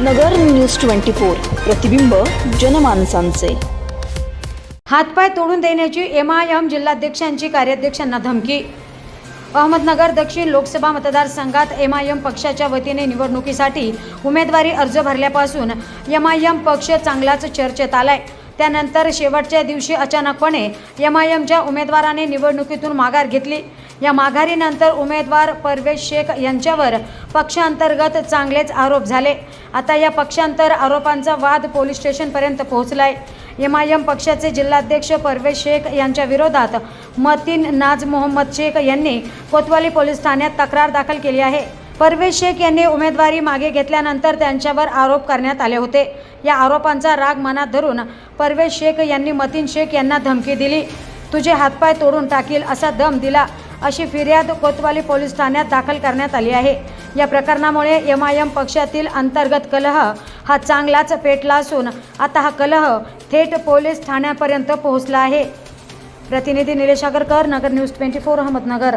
नगर news twenty four प्रतिबिंब जनमानसांचे. हातपाय तोडून देण्याची एम आय एम जिल्हाध्यक्षांची कार्याध्यक्षांना धमकी. अहमदनगर दक्षिण लोकसभा मतदारसंघात एम आय एम पक्षाच्या वतीने निवडणुकीसाठी उमेदवारी अर्ज भरल्यापासून एम आय एम पक्ष चांगलाच चर्चेत आलाय. त्यानंतर शेवटच्या दिवशी अचानकपणे एम आय एमच्या उमेदवाराने निवडणुकीतून माघार घेतली. या माघारीनंतर उमेदवार परवेश शेख यांच्यावर पक्षांतर्गत चांगलेच आरोप झाले. आता या पक्षांतर आरोपांचा वाद पोलीस स्टेशनपर्यंत पोहोचलाय. एम आय एम पक्षाचे जिल्हाध्यक्ष परवेश शेख यांच्या विरोधात मतीन नाज मोहम्मद शेख यांनी कोतवाली पोलीस ठाण्यात तक्रार दाखल केली आहे. परवेश शेख यांनी उमेदवारी मागे घेतल्यानंतर त्यांच्यावर आरोप करण्यात आले होते. या आरोपांचा राग मनात धरून परवेश शेख यांनी मतीन शेख यांना धमकी दिली. तुझे हातपाय तोडून टाकील असा दम दिला अशी फिर्याद कोतवाली पोलीस ठाण्यात दाखल करण्यात आली आहे. या प्रकरणामुळे एम आय एम पक्षातील अंतर्गत कलह हा चांगलाच पेटला असून आता हा कलह थेट पोलीस ठाण्यापर्यंत पोहोचला आहे. प्रतिनिधी Nilesh Agarkar Nagar news twenty four Ahmednagar.